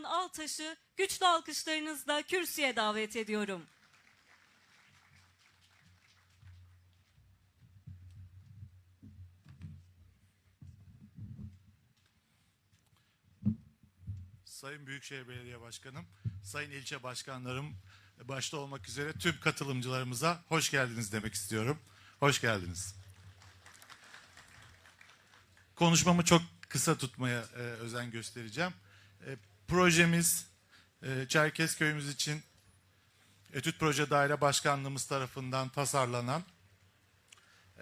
Süleyman Altaş'ı güçlü alkışlarınızla kürsüye davet ediyorum. Sayın Büyükşehir Belediye Başkanım, Sayın İlçe Başkanlarım başta olmak üzere tüm katılımcılarımıza hoş geldiniz demek istiyorum. Hoş geldiniz. Konuşmamı çok kısa tutmaya e, özen göstereceğim. E, projemiz e, Çerkezköy'ümüz için Etüt Proje Daire Başkanlığımız tarafından tasarlanan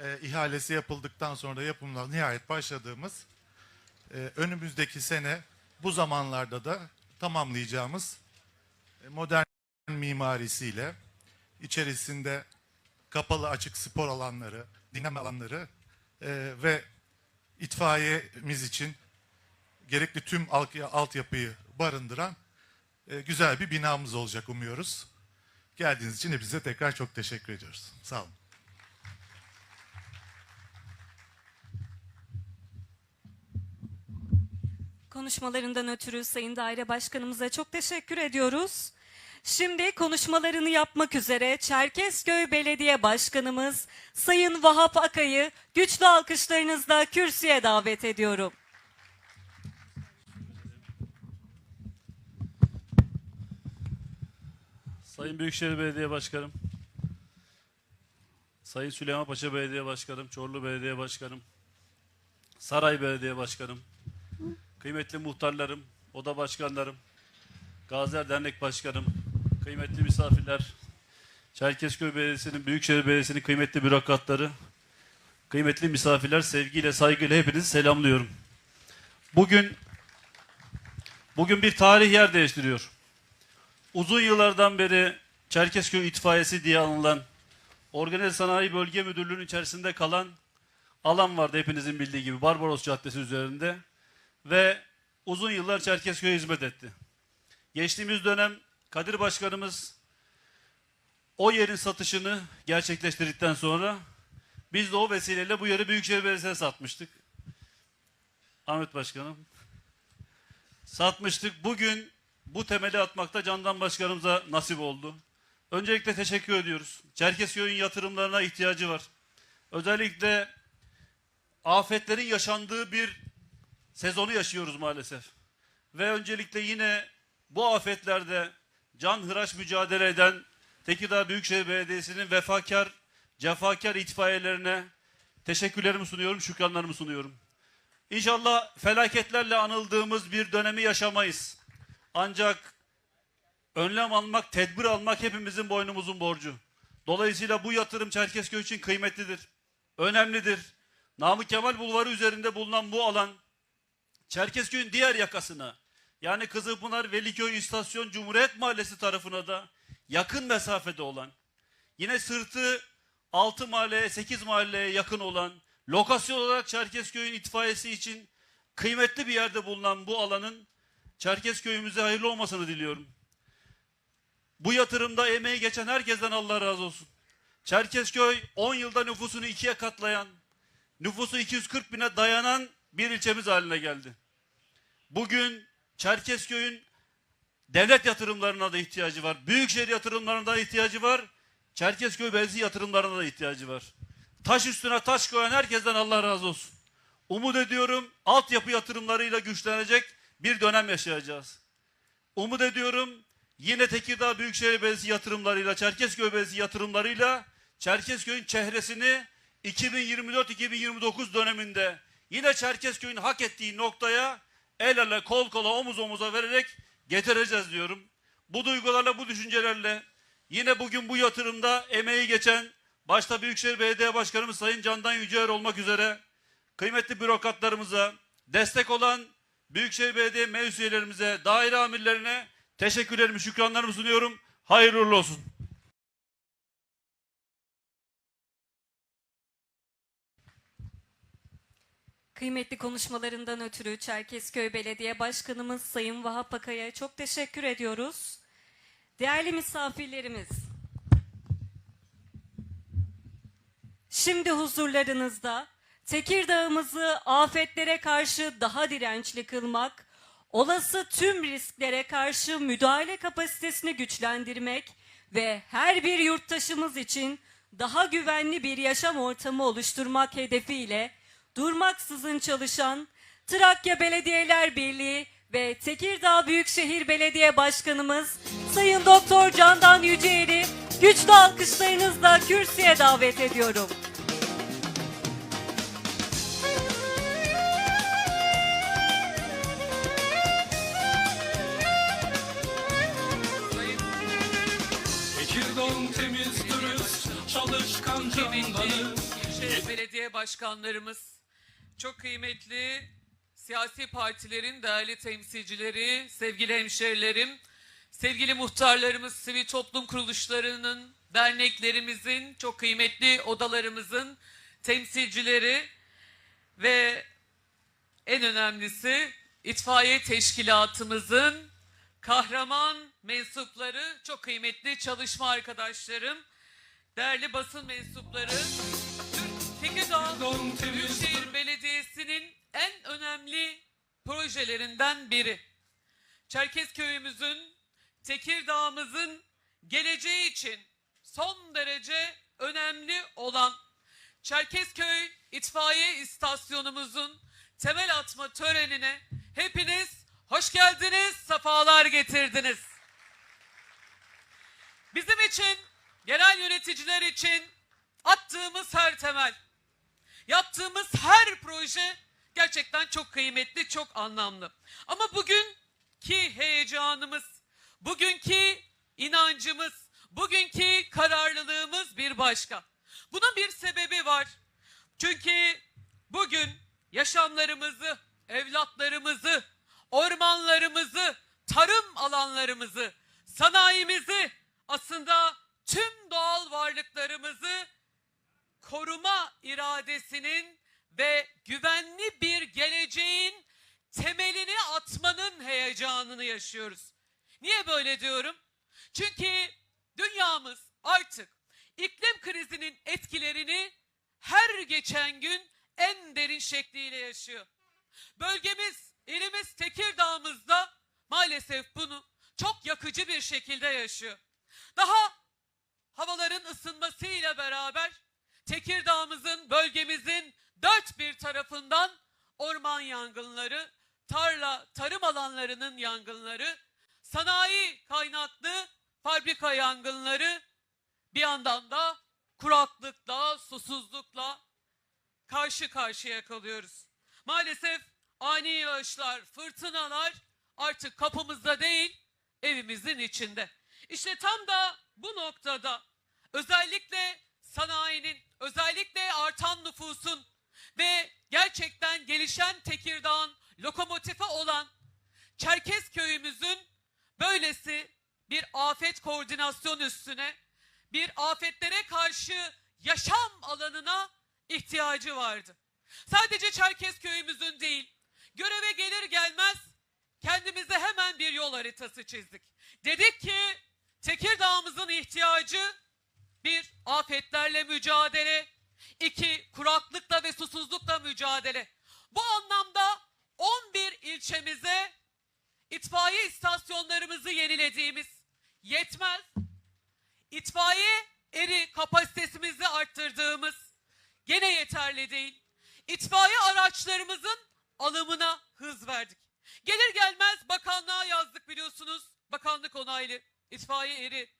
e, ihalesi yapıldıktan sonra yapımına nihayet başladığımız e, önümüzdeki sene bu zamanlarda da tamamlayacağımız e, modern mimarisiyle içerisinde kapalı açık spor alanları, dinleme alanları e, ve itfaiyemiz için gerekli tüm altyapıyı barındıran e, güzel bir binamız olacak umuyoruz. Geldiğiniz için hepinize tekrar çok teşekkür ediyoruz. Sağ olun. Konuşmalarından ötürü Sayın Daire Başkanımıza çok teşekkür ediyoruz. Şimdi konuşmalarını yapmak üzere Çerkezköy Belediye Başkanımız Sayın Vahap Akay'ı güçlü alkışlarınızla kürsüye davet ediyorum. Sayın Büyükşehir Belediye Başkanım, Sayın Süleymanpaşa Belediye Başkanım, Çorlu Belediye Başkanım, Saray Belediye Başkanım, kıymetli muhtarlarım, oda başkanlarım, Gaziler Dernek Başkanım, kıymetli misafirler, Çerkezköy Belediyesi'nin, Büyükşehir Belediyesi'nin kıymetli bürokratları, kıymetli misafirler, sevgiyle, saygıyla hepinizi selamlıyorum. Bugün bugün bir tarih yer değiştiriyor uzun yıllardan beri Çerkezköy itfaiyesi diye anılan Organize Sanayi Bölge Müdürlüğü'nün içerisinde kalan alan vardı hepinizin bildiği gibi Barbaros Caddesi üzerinde ve uzun yıllar Çerkezköy'e hizmet etti. Geçtiğimiz dönem Kadir Başkanımız o yerin satışını gerçekleştirdikten sonra biz de o vesileyle bu yeri Büyükşehir Belediyesi'ne satmıştık. Ahmet Başkanım satmıştık. Bugün bu temeli atmakta Candan Başkanımıza nasip oldu. Öncelikle teşekkür ediyoruz. Çerkezköy'ün yatırımlarına ihtiyacı var. Özellikle afetlerin yaşandığı bir sezonu yaşıyoruz maalesef. Ve öncelikle yine bu afetlerde can hıraş mücadele eden Tekirdağ Büyükşehir Belediyesi'nin vefakar, cefakar itfaiyelerine teşekkürlerimi sunuyorum, şükranlarımı sunuyorum. İnşallah felaketlerle anıldığımız bir dönemi yaşamayız. Ancak önlem almak, tedbir almak hepimizin boynumuzun borcu. Dolayısıyla bu yatırım Çerkezköy için kıymetlidir, önemlidir. Namık Kemal Bulvarı üzerinde bulunan bu alan Çerkezköy'ün diğer yakasına yani Kızılpınar Veliköy İstasyon Cumhuriyet Mahallesi tarafına da yakın mesafede olan yine sırtı 6 mahalleye 8 mahalleye yakın olan lokasyon olarak Çerkezköy'ün itfaiyesi için kıymetli bir yerde bulunan bu alanın Çerkezköy'ümüze hayırlı olmasını diliyorum. Bu yatırımda emeği geçen herkesten Allah razı olsun. Çerkezköy 10 yılda nüfusunu ikiye katlayan, nüfusu 240 bine dayanan bir ilçemiz haline geldi. Bugün Çerkezköy'ün devlet yatırımlarına da ihtiyacı var. Büyükşehir yatırımlarına da ihtiyacı var. Çerkezköy Belediyesi yatırımlarına da ihtiyacı var. Taş üstüne taş koyan herkesten Allah razı olsun. Umut ediyorum altyapı yatırımlarıyla güçlenecek bir dönem yaşayacağız. Umut ediyorum yine Tekirdağ Büyükşehir Belediyesi yatırımlarıyla, Çerkezköy Belediyesi yatırımlarıyla Çerkezköy'ün çehresini 2024-2029 döneminde yine Çerkezköy'ün hak ettiği noktaya el ele kol kola omuz omuza vererek getireceğiz diyorum. Bu duygularla bu düşüncelerle yine bugün bu yatırımda emeği geçen başta Büyükşehir Belediye Başkanımız Sayın Candan Yüceer olmak üzere kıymetli bürokratlarımıza destek olan Büyükşehir Belediye meclis üyelerimize, daire amirlerine teşekkürlerimi, şükranlarımı sunuyorum. Hayırlı olsun. Kıymetli konuşmalarından ötürü Çerkezköy Belediye Başkanımız Sayın Vahap Akay'a çok teşekkür ediyoruz. Değerli misafirlerimiz, şimdi huzurlarınızda Tekirdağ'ımızı afetlere karşı daha dirençli kılmak, olası tüm risklere karşı müdahale kapasitesini güçlendirmek ve her bir yurttaşımız için daha güvenli bir yaşam ortamı oluşturmak hedefiyle durmaksızın çalışan Trakya Belediyeler Birliği ve Tekirdağ Büyükşehir Belediye Başkanımız Sayın Doktor Candan Yüceğir'i güçlü alkışlarınızla kürsüye davet ediyorum. Başkanlarımız, çok kıymetli siyasi partilerin değerli temsilcileri, sevgili hemşerilerim, sevgili muhtarlarımız, sivil toplum kuruluşlarının, derneklerimizin, çok kıymetli odalarımızın temsilcileri ve en önemlisi itfaiye teşkilatımızın kahraman mensupları, çok kıymetli çalışma arkadaşlarım, değerli basın mensupları, Tekirdağ Büyükşehir Belediyesi'nin en önemli projelerinden biri. Çerkezköy'ümüzün, Tekirdağ'ımızın geleceği için son derece önemli olan Çerkezköy itfaiye istasyonumuzun temel atma törenine hepiniz hoş geldiniz, sefalar getirdiniz. Bizim için, genel yöneticiler için attığımız her temel, yaptığımız her proje gerçekten çok kıymetli, çok anlamlı. Ama bugünkü heyecanımız, bugünkü inancımız, bugünkü kararlılığımız bir başka. Bunun bir sebebi var. Çünkü bugün yaşamlarımızı, evlatlarımızı, ormanlarımızı, tarım alanlarımızı, sanayimizi, aslında tüm doğal varlıklarımızı koruma iradesinin ve güvenli bir geleceğin temelini atmanın heyecanını yaşıyoruz. Niye böyle diyorum? Çünkü dünyamız artık iklim krizinin etkilerini her geçen gün en derin şekliyle yaşıyor. Bölgemiz, ilimiz Tekirdağ'ımızda maalesef bunu çok yakıcı bir şekilde yaşıyor. Daha havaların ısınmasıyla beraber Tekirdağ'ımızın, bölgemizin dört bir tarafından orman yangınları, tarla, tarım alanlarının yangınları, sanayi kaynaklı fabrika yangınları, bir yandan da kuraklıkla, susuzlukla karşı karşıya kalıyoruz. Maalesef ani yağışlar, fırtınalar artık kapımızda değil, evimizin içinde. İşte tam da bu noktada özellikle sanayinin, özellikle artan nüfusun ve gerçekten gelişen Tekirdağ'ın lokomotifi olan Çerkezköy'ümüzün böylesi bir afet koordinasyon üstüne, bir afetlere karşı yaşam alanına ihtiyacı vardı. Sadece Çerkezköy'ümüzün değil, göreve gelir gelmez kendimize hemen bir yol haritası çizdik. Dedik ki Tekirdağ'ımızın ihtiyacı bir afetlerle mücadele, iki kuraklıkla ve susuzlukla mücadele. Bu anlamda 11 ilçemize itfaiye istasyonlarımızı yenilediğimiz yetmez. İtfaiye eri kapasitesimizi arttırdığımız gene yeterli değil. İtfaiye araçlarımızın alımına hız verdik. Gelir gelmez bakanlığa yazdık biliyorsunuz. Bakanlık onaylı itfaiye eri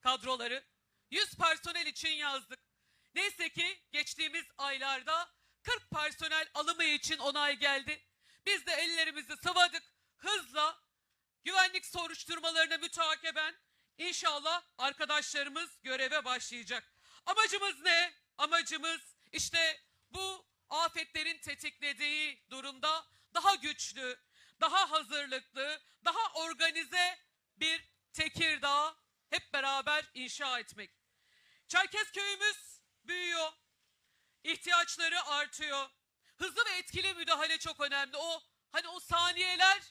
kadroları. 100 personel için yazdık. Neyse ki geçtiğimiz aylarda 40 personel alımı için onay geldi. Biz de ellerimizi sıvadık. Hızla güvenlik soruşturmalarına mütakiben inşallah arkadaşlarımız göreve başlayacak. Amacımız ne? Amacımız işte bu afetlerin tetiklediği durumda daha güçlü, daha hazırlıklı, daha organize bir Tekirdağ hep beraber inşa etmek. Çerkezköy'ümüz büyüyor. ihtiyaçları artıyor. Hızlı ve etkili müdahale çok önemli. O hani o saniyeler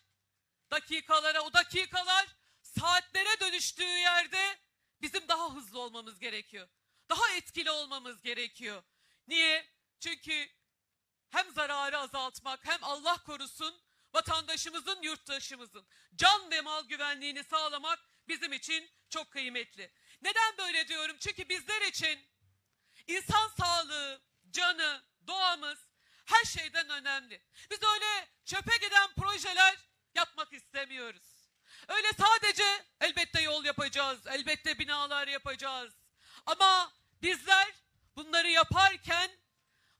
dakikalara, o dakikalar saatlere dönüştüğü yerde bizim daha hızlı olmamız gerekiyor. Daha etkili olmamız gerekiyor. Niye? Çünkü hem zararı azaltmak hem Allah korusun vatandaşımızın, yurttaşımızın can ve mal güvenliğini sağlamak bizim için çok kıymetli. Neden böyle diyorum? Çünkü bizler için insan sağlığı, canı, doğamız her şeyden önemli. Biz öyle çöpe giden projeler yapmak istemiyoruz. Öyle sadece elbette yol yapacağız, elbette binalar yapacağız. Ama bizler bunları yaparken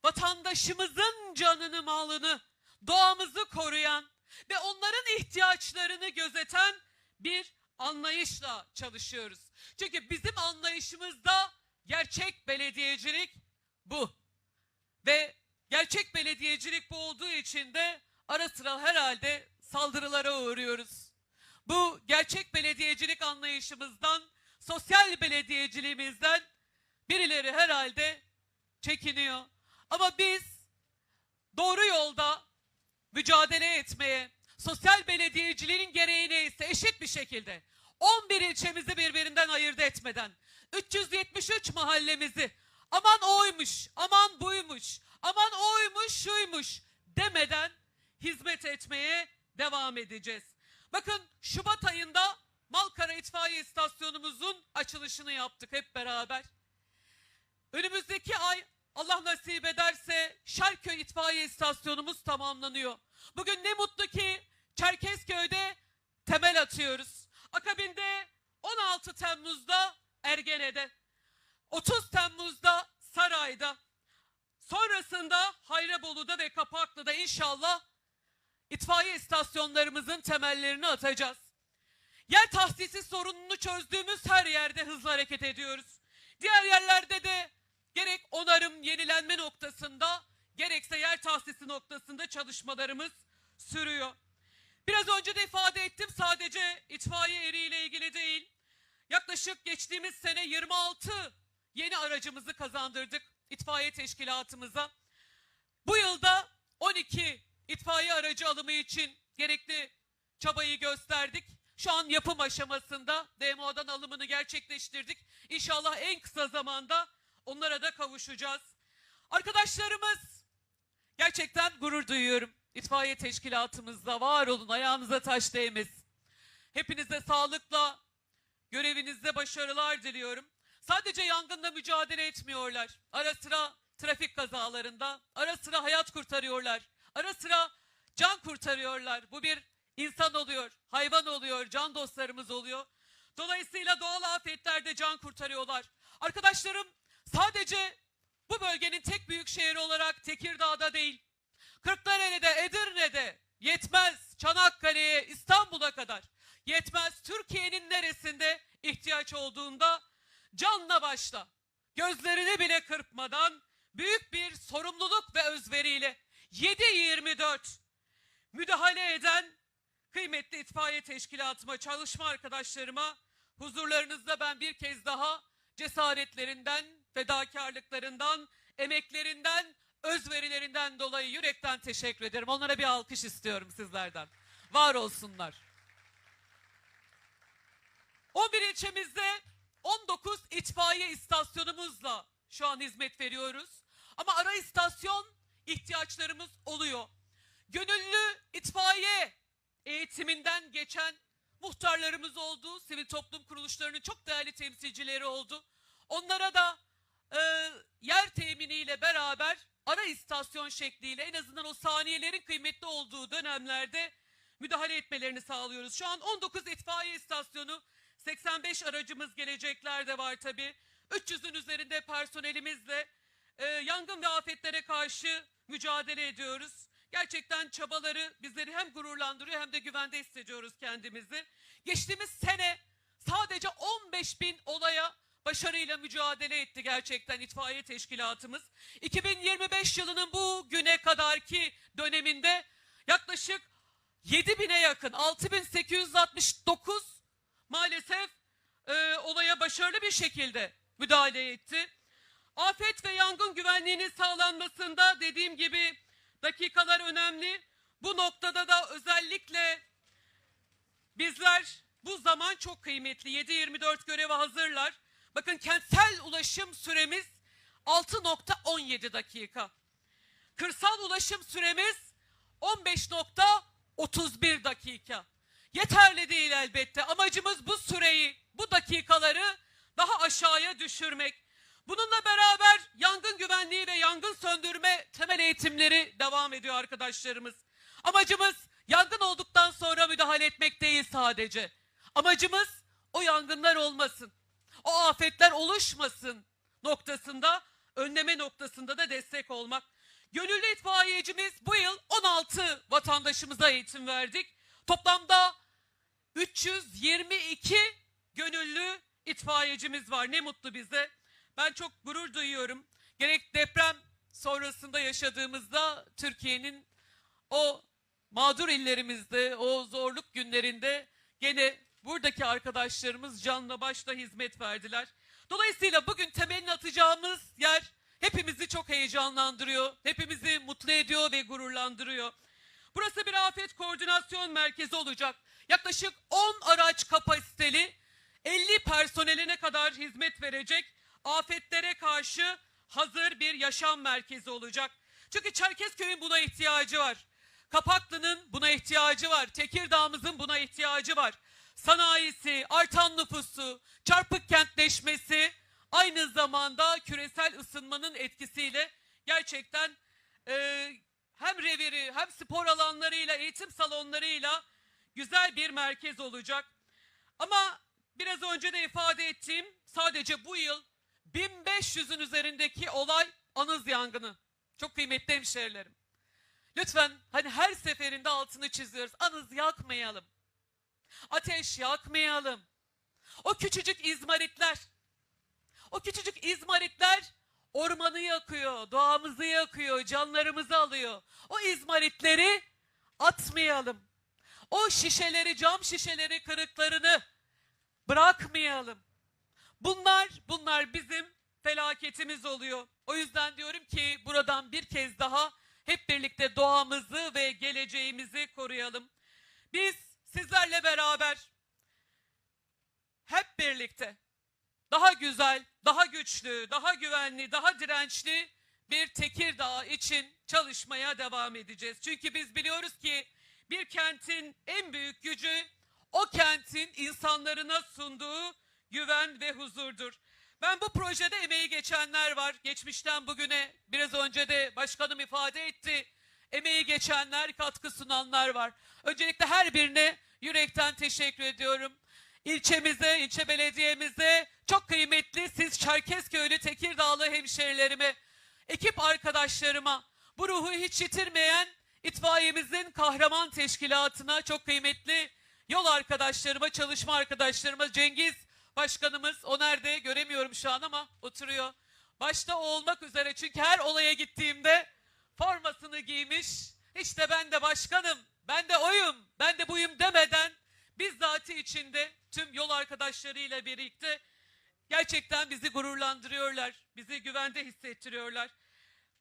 vatandaşımızın canını, malını, doğamızı koruyan ve onların ihtiyaçlarını gözeten bir anlayışla çalışıyoruz. Çünkü bizim anlayışımızda gerçek belediyecilik bu. Ve gerçek belediyecilik bu olduğu için de ara sıra herhalde saldırılara uğruyoruz. Bu gerçek belediyecilik anlayışımızdan, sosyal belediyeciliğimizden birileri herhalde çekiniyor. Ama biz doğru yolda mücadele etmeye, sosyal belediyeciliğin gereği neyse eşit bir şekilde 11 ilçemizi birbirinden ayırt etmeden 373 mahallemizi aman oymuş, aman buymuş, aman oymuş, şuymuş demeden hizmet etmeye devam edeceğiz. Bakın Şubat ayında Malkara İtfaiye İstasyonumuzun açılışını yaptık hep beraber. Önümüzdeki ay Allah nasip ederse Şarköy İtfaiye İstasyonumuz tamamlanıyor. Bugün ne mutlu ki Çerkezköy'de temel atıyoruz. Akabinde 16 Temmuz'da Ergene'de, 30 Temmuz'da Saray'da, sonrasında Hayrabolu'da ve Kapaklı'da inşallah itfaiye istasyonlarımızın temellerini atacağız. Yer tahsisi sorununu çözdüğümüz her yerde hızlı hareket ediyoruz. Diğer yerlerde de gerek onarım, yenilenme noktasında gerekse yer tahsisi noktasında çalışmalarımız sürüyor. Biraz önce de ifade ettim sadece itfaiye eriyle ilgili değil. Yaklaşık geçtiğimiz sene 26 yeni aracımızı kazandırdık itfaiye teşkilatımıza. Bu yılda 12 itfaiye aracı alımı için gerekli çabayı gösterdik. Şu an yapım aşamasında DMO'dan alımını gerçekleştirdik. İnşallah en kısa zamanda onlara da kavuşacağız. Arkadaşlarımız gerçekten gurur duyuyorum. İtfaiye teşkilatımızda var olun, ayağınıza taş değmesin. Hepinize sağlıkla, görevinizde başarılar diliyorum. Sadece yangınla mücadele etmiyorlar. Ara sıra trafik kazalarında, ara sıra hayat kurtarıyorlar. Ara sıra can kurtarıyorlar. Bu bir insan oluyor, hayvan oluyor, can dostlarımız oluyor. Dolayısıyla doğal afetlerde can kurtarıyorlar. Arkadaşlarım sadece bu bölgenin tek büyük şehri olarak Tekirdağ'da değil, Kırklareli'de, Edirne'de yetmez Çanakkale'ye, İstanbul'a kadar yetmez Türkiye'nin neresinde ihtiyaç olduğunda canla başla gözlerini bile kırpmadan büyük bir sorumluluk ve özveriyle 7-24 müdahale eden kıymetli itfaiye teşkilatıma, çalışma arkadaşlarıma huzurlarınızda ben bir kez daha cesaretlerinden, fedakarlıklarından, emeklerinden, özverilerinden dolayı yürekten teşekkür ederim. Onlara bir alkış istiyorum sizlerden. Var olsunlar. 11 ilçemizde 19 itfaiye istasyonumuzla şu an hizmet veriyoruz. Ama ara istasyon ihtiyaçlarımız oluyor. Gönüllü itfaiye eğitiminden geçen muhtarlarımız oldu. Sivil toplum kuruluşlarının çok değerli temsilcileri oldu. Onlara da e, yer teminiyle beraber ara istasyon şekliyle en azından o saniyelerin kıymetli olduğu dönemlerde müdahale etmelerini sağlıyoruz. Şu an 19 itfaiye istasyonu, 85 aracımız geleceklerde var tabii. 300'ün üzerinde personelimizle e, yangın ve afetlere karşı mücadele ediyoruz. Gerçekten çabaları bizleri hem gururlandırıyor hem de güvende hissediyoruz kendimizi. Geçtiğimiz sene sadece 15 bin olaya başarıyla mücadele etti gerçekten itfaiye teşkilatımız. 2025 yılının bu güne kadarki döneminde yaklaşık 7 bine yakın 6869 maalesef e, olaya başarılı bir şekilde müdahale etti. Afet ve yangın güvenliğinin sağlanmasında dediğim gibi dakikalar önemli. Bu noktada da özellikle bizler bu zaman çok kıymetli. 7-24 göreve hazırlar. Bakın kentsel ulaşım süremiz 6.17 dakika. Kırsal ulaşım süremiz 31 dakika. Yeterli değil elbette. Amacımız bu süreyi, bu dakikaları daha aşağıya düşürmek. Bununla beraber yangın güvenliği ve yangın söndürme temel eğitimleri devam ediyor arkadaşlarımız. Amacımız yangın olduktan sonra müdahale etmek değil sadece. Amacımız o yangınlar olmasın. O afetler oluşmasın noktasında, önleme noktasında da destek olmak. Gönüllü itfaiyecimiz bu yıl 16 vatandaşımıza eğitim verdik. Toplamda 322 gönüllü itfaiyecimiz var. Ne mutlu bize. Ben çok gurur duyuyorum. Gerek deprem sonrasında yaşadığımızda Türkiye'nin o mağdur illerimizde, o zorluk günlerinde gene buradaki arkadaşlarımız canla başla hizmet verdiler. Dolayısıyla bugün temelini atacağımız yer hepimizi çok heyecanlandırıyor, hepimizi mutlu ediyor ve gururlandırıyor. Burası bir afet koordinasyon merkezi olacak. Yaklaşık 10 araç kapasiteli 50 personeline kadar hizmet verecek afetlere karşı hazır bir yaşam merkezi olacak. Çünkü Çerkezköy'ün buna ihtiyacı var. Kapaklı'nın buna ihtiyacı var. Tekirdağ'ımızın buna ihtiyacı var. Sanayisi, artan nüfusu, çarpık kentleşmesi aynı zamanda küresel ısınmanın etkisiyle gerçekten e, hem reviri hem spor alanlarıyla, eğitim salonlarıyla güzel bir merkez olacak. Ama biraz önce de ifade ettiğim sadece bu yıl 1500'ün üzerindeki olay anız yangını. Çok kıymetli hemşehrilerim. Lütfen hani her seferinde altını çiziyoruz. Anız yakmayalım. Ateş yakmayalım. O küçücük izmaritler. O küçücük izmaritler ormanı yakıyor, doğamızı yakıyor, canlarımızı alıyor. O izmaritleri atmayalım. O şişeleri, cam şişeleri, kırıklarını bırakmayalım. Bunlar, bunlar bizim felaketimiz oluyor. O yüzden diyorum ki buradan bir kez daha hep birlikte doğamızı ve geleceğimizi koruyalım. Biz sizlerle beraber hep birlikte daha güzel, daha güçlü, daha güvenli, daha dirençli bir Tekirdağ için çalışmaya devam edeceğiz. Çünkü biz biliyoruz ki bir kentin en büyük gücü o kentin insanlarına sunduğu güven ve huzurdur. Ben bu projede emeği geçenler var. Geçmişten bugüne biraz önce de başkanım ifade etti. Emeği geçenler, katkı sunanlar var. Öncelikle her birine yürekten teşekkür ediyorum. İlçemize, ilçe belediyemize, çok kıymetli siz Çerkezköylü Tekirdağlı hemşerilerime, ekip arkadaşlarıma, bu ruhu hiç yitirmeyen itfaiyemizin kahraman teşkilatına çok kıymetli yol arkadaşlarıma, çalışma arkadaşlarıma Cengiz Başkanımız o nerede göremiyorum şu an ama oturuyor. Başta olmak üzere çünkü her olaya gittiğimde formasını giymiş. İşte ben de başkanım, ben de oyum, ben de buyum demeden bizzati içinde tüm yol arkadaşlarıyla birlikte gerçekten bizi gururlandırıyorlar. Bizi güvende hissettiriyorlar.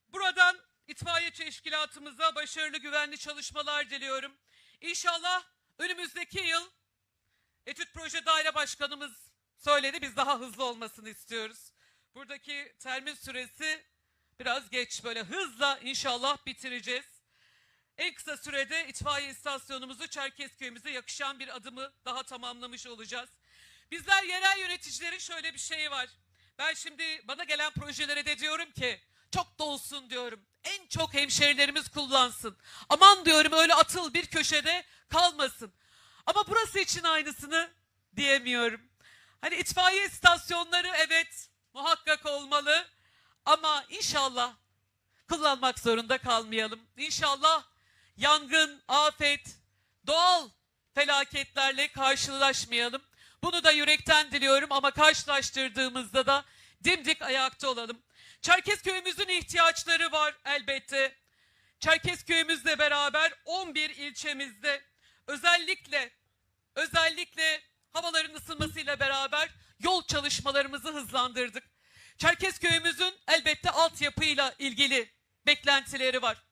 Buradan itfaiye teşkilatımıza başarılı güvenli çalışmalar diliyorum. İnşallah önümüzdeki yıl Etüt Proje Daire Başkanımız söyledi biz daha hızlı olmasını istiyoruz. Buradaki termin süresi biraz geç böyle hızla inşallah bitireceğiz. En kısa sürede itfaiye istasyonumuzu Çerkezköy'ümüze yakışan bir adımı daha tamamlamış olacağız. Bizler yerel yöneticilerin şöyle bir şeyi var. Ben şimdi bana gelen projelere de diyorum ki çok da olsun diyorum. En çok hemşerilerimiz kullansın. Aman diyorum öyle atıl bir köşede kalmasın. Ama burası için aynısını diyemiyorum. Hani itfaiye istasyonları evet muhakkak olmalı ama inşallah kullanmak zorunda kalmayalım. İnşallah yangın, afet, doğal felaketlerle karşılaşmayalım. Bunu da yürekten diliyorum ama karşılaştırdığımızda da dimdik ayakta olalım. Çerkezköy'ümüzün ihtiyaçları var elbette. Çerkezköy'ümüzle beraber 11 ilçemizde özellikle özellikle havaların ısınmasıyla beraber yol çalışmalarımızı hızlandırdık. Çerkezköy'ümüzün elbette altyapıyla ilgili beklentileri var.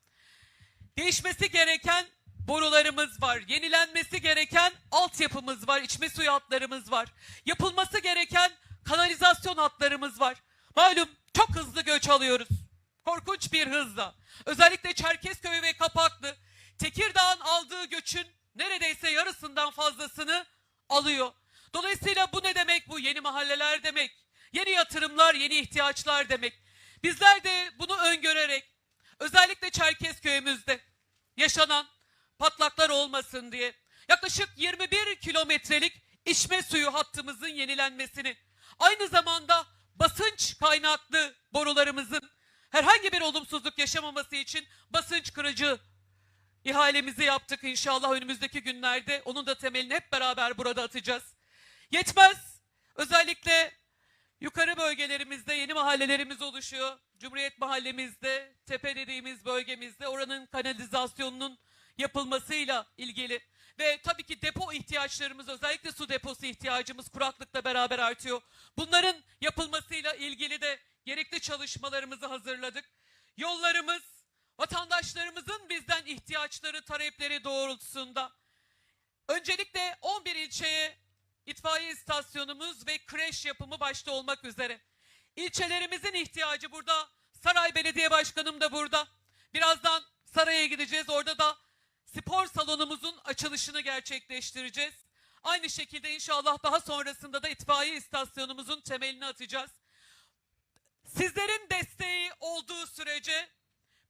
Değişmesi gereken borularımız var. Yenilenmesi gereken altyapımız var. içme suyu hatlarımız var. Yapılması gereken kanalizasyon hatlarımız var. Malum çok hızlı göç alıyoruz. Korkunç bir hızla. Özellikle Çerkezköy ve Kapaklı Tekirdağ'ın aldığı göçün neredeyse yarısından fazlasını alıyor. Dolayısıyla bu ne demek? Bu yeni mahalleler demek. Yeni yatırımlar, yeni ihtiyaçlar demek. Bizler de bunu öngörerek özellikle Çerkezköy'ümüzde yaşanan patlaklar olmasın diye yaklaşık 21 kilometrelik içme suyu hattımızın yenilenmesini, aynı zamanda basınç kaynaklı borularımızın herhangi bir olumsuzluk yaşamaması için basınç kırıcı ihalemizi yaptık inşallah önümüzdeki günlerde. Onun da temelini hep beraber burada atacağız. Yetmez. Özellikle yukarı bölgelerimizde yeni mahallelerimiz oluşuyor. Cumhuriyet mahallemizde, tepe dediğimiz bölgemizde oranın kanalizasyonunun yapılmasıyla ilgili ve tabii ki depo ihtiyaçlarımız özellikle su deposu ihtiyacımız kuraklıkla beraber artıyor. Bunların yapılmasıyla ilgili de gerekli çalışmalarımızı hazırladık. Yollarımız vatandaşlarımızın bizden ihtiyaçları, talepleri doğrultusunda öncelikle 11 ilçeye itfaiye istasyonumuz ve kreş yapımı başta olmak üzere. İlçelerimizin ihtiyacı burada. Saray Belediye Başkanım da burada. Birazdan saraya gideceğiz. Orada da spor salonumuzun açılışını gerçekleştireceğiz. Aynı şekilde inşallah daha sonrasında da itfaiye istasyonumuzun temelini atacağız. Sizlerin desteği olduğu sürece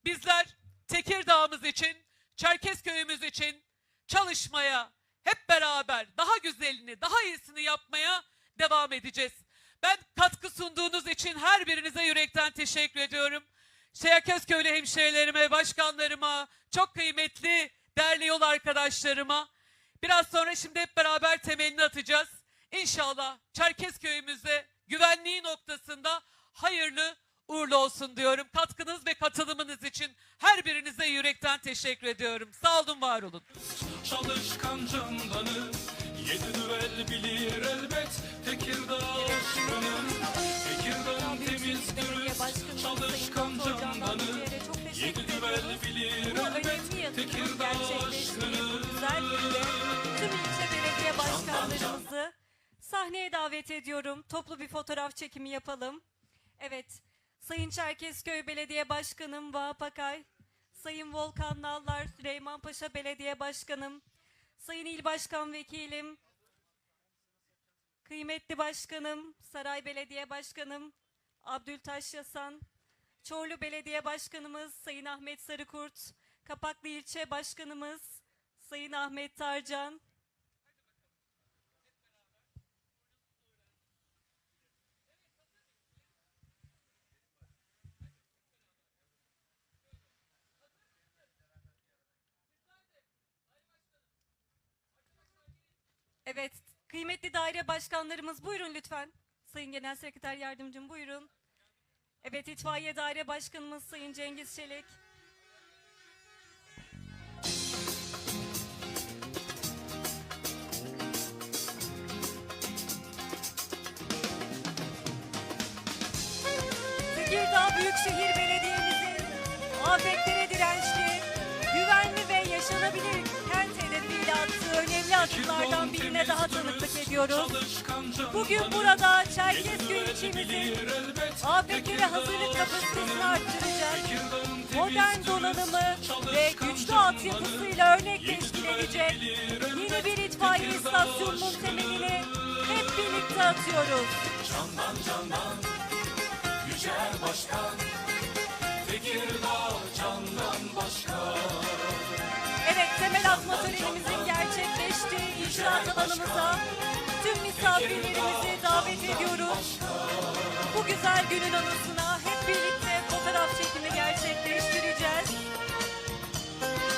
bizler Tekirdağ'ımız için, Çerkezköy'ümüz için çalışmaya, hep beraber daha güzelini, daha iyisini yapmaya devam edeceğiz. Ben katkı sunduğunuz için her birinize yürekten teşekkür ediyorum. Çerkezköylü hemşehrilerime, başkanlarıma, çok kıymetli değerli yol arkadaşlarıma. Biraz sonra şimdi hep beraber temelini atacağız. İnşallah Çerkezköy'ümüzde güvenliği noktasında hayırlı uğurlu olsun diyorum. Katkınız ve katılımınız için her birinize yürekten teşekkür ediyorum. Sağ olun, var olun. Çalışkan candanı Yedi düvel bilir elbet Tekirdağ aşkını Tekirdağ'ın temiz dürüst Çalışkan candanı Yedi düvel bilir elbet Tekirdağ aşkını tüm ilçe belediye başkanlarımızı sahneye davet ediyorum. Toplu bir fotoğraf çekimi yapalım. Evet, Sayın Çerkezköy Belediye Başkanım Vahap Akay, Sayın Volkan Nallar, Süleyman Paşa Belediye Başkanım, Sayın İl Başkan Vekilim, Kıymetli Başkanım, Saray Belediye Başkanım, Abdültaş Yasan, Çorlu Belediye Başkanımız Sayın Ahmet Sarıkurt, Kapaklı İlçe Başkanımız Sayın Ahmet Tarcan, Evet, kıymetli daire başkanlarımız buyurun lütfen. Sayın Genel Sekreter Yardımcım buyurun. Evet, itfaiye daire başkanımız Sayın Cengiz Çelik. Tekirdağ Büyükşehir Belediye'mizin afetlere dirençli, güvenli ve yaşanabilir adımlardan birine daha tanıklık ediyoruz. Bugün burada Çerkezköy ilçemizin afetlere hazırlık kapasitesini arttıracak, modern donanımı ve güçlü altyapısıyla örnek teşkil edecek yeni bir itfaiye istasyonunun temelini hep birlikte atıyoruz. Evet, temel atma törenimizin inşaat alanımıza tüm misafirlerimizi davet ediyoruz. Bu güzel günün anısına hep birlikte fotoğraf çekimi gerçekleştireceğiz.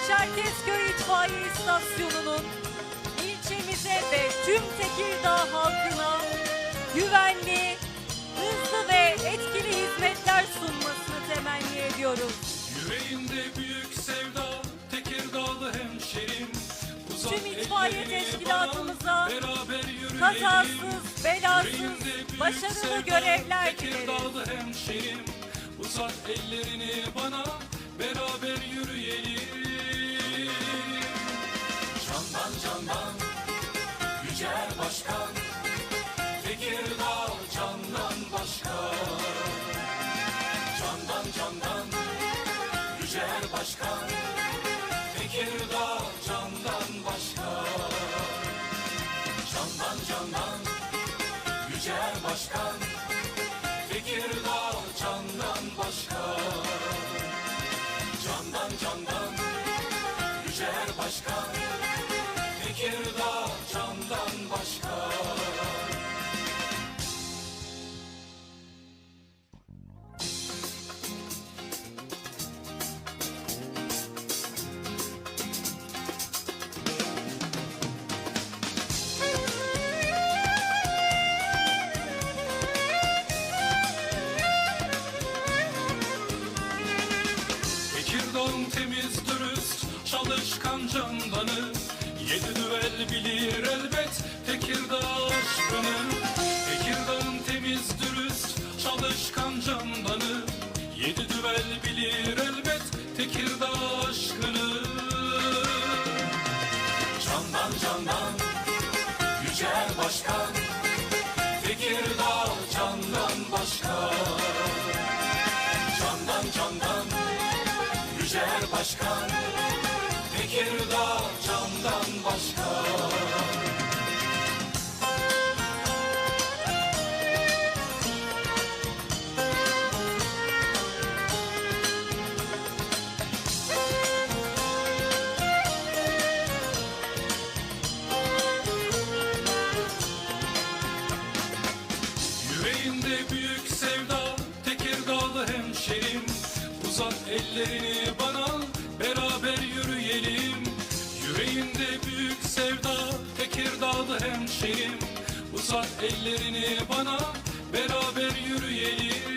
Çerkezköy İtfaiye İstasyonu'nun ilçemize ve tüm Tekirdağ halkına güvenli, hızlı ve etkili hizmetler sunmasını temenni ediyoruz. Yüreğinde büyük sevda Tüm itfaiye teşkilatımıza kazasız, belasız, başarılı görevler hemşerim Uzat ellerini bana Beraber yürüyelim Candan candan çalışkan Uzat ellerini bana Beraber yürüyelim